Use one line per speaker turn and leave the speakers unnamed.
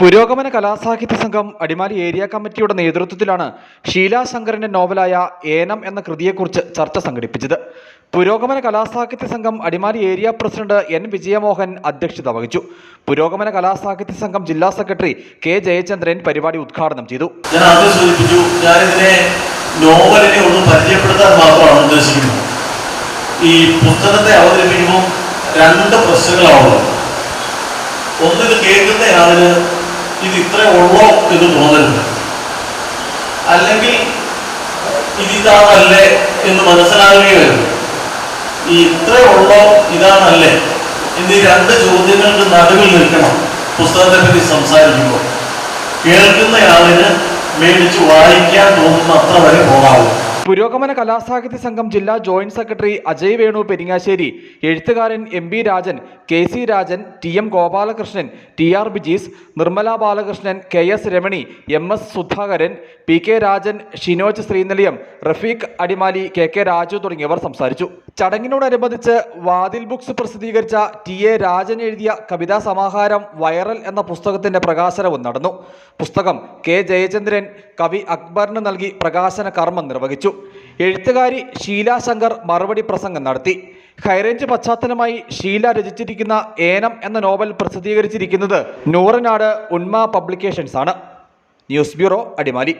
പുരോഗമന കലാസാഹിത്യ സംഘം അടിമാലി ഏരിയ കമ്മിറ്റിയുടെ നേതൃത്വത്തിലാണ് ഷീലാ ശങ്കറിന്റെ നോവലായ ഏനം എന്ന കൃതിയെക്കുറിച്ച് ചർച്ച സംഘടിപ്പിച്ചത്. Purogamana Kalasahithya Sangham Adimali area president N. Vijayamohan അധ്യക്ഷത വഹിച്ചു. പുരോഗമന കലാസാഹിത്യ സംഘം ജില്ലാ സെക്രട്ടറി കെ. ജയചന്ദ്രൻ പരിപാടി ഉദ്ഘാടനം ചെയ്തു.
ഞാൻ നോവലിനെ ഒന്ന് പരിചയപ്പെടുത്താൻ ഈ പുസ്തകത്തെ രണ്ട് പ്രശ്നങ്ങളാണുള്ളത്. ഒന്ന് ഇത് കേൾക്കുന്ന ആളിന് ഇത് ഇത്രേ ഉള്ളോ എന്ന് തോന്നരുത്. അല്ലെങ്കിൽ ഇതിതാണല്ലേ എന്ന് മനസ്സിലാകുകയും വരും ഈ ഇത്ര ഉള്ളോ ഇതാണല്ലേ എന്നീ രണ്ട് ചോദ്യങ്ങൾക്ക് നടുവിൽ നിൽക്കണം പുസ്തകത്തെ പറ്റി സംസാരിക്കുമ്പോൾ. കേൾക്കുന്നയാളിന് മേടിച്ച് വായിക്കാൻ തോന്നുന്ന അത്ര വരെ പോകാവൂ.
പുരോഗമന കലാസാഹിത്യ സംഘം ജില്ലാ ജോയിന്റ് സെക്രട്ടറി അജയ് വേണു പെരിങ്ങാശ്ശേരി എഴുത്തുകാരൻ M B Rajan K C Rajan T M Gopalakrishnan T R Bijees Nirmala Balakrishnan K S Ramani M S Sudhakaran P K Rajan Shinoj Sreenilayam Rafeeq Adimali K K Raju തുടങ്ങിയവർ സംസാരിച്ചു. ചടങ്ങിനോടനുബന്ധിച്ച് വാതിൽ books പ്രസിദ്ധീകരിച്ച T A Rajan എഴുതിയ കവിതാ സമാഹാരം viral എന്ന പുസ്തകത്തിന്റെ പ്രകാശനവും നടന്നു. പുസ്തകം കെ ജയചന്ദ്രൻ കവി അക്ബറിന് നൽകി പ്രകാശന കർമ്മം നിർവഹിച്ചു. എഴുത്തുകാരി ഷീല ശങ്കർ മറുപടി പ്രസംഗം നടത്തി. ഹൈറേഞ്ച് പശ്ചാത്തലമായി ഷീല രചിച്ചിരിക്കുന്ന ഏനം എന്ന നോവൽ പ്രസിദ്ധീകരിച്ചിരിക്കുന്നത് നൂറനാട് ഉന്മ പബ്ലിക്കേഷൻസ് ആണ് ന്യൂസ് ബ്യൂറോ അടിമാലി.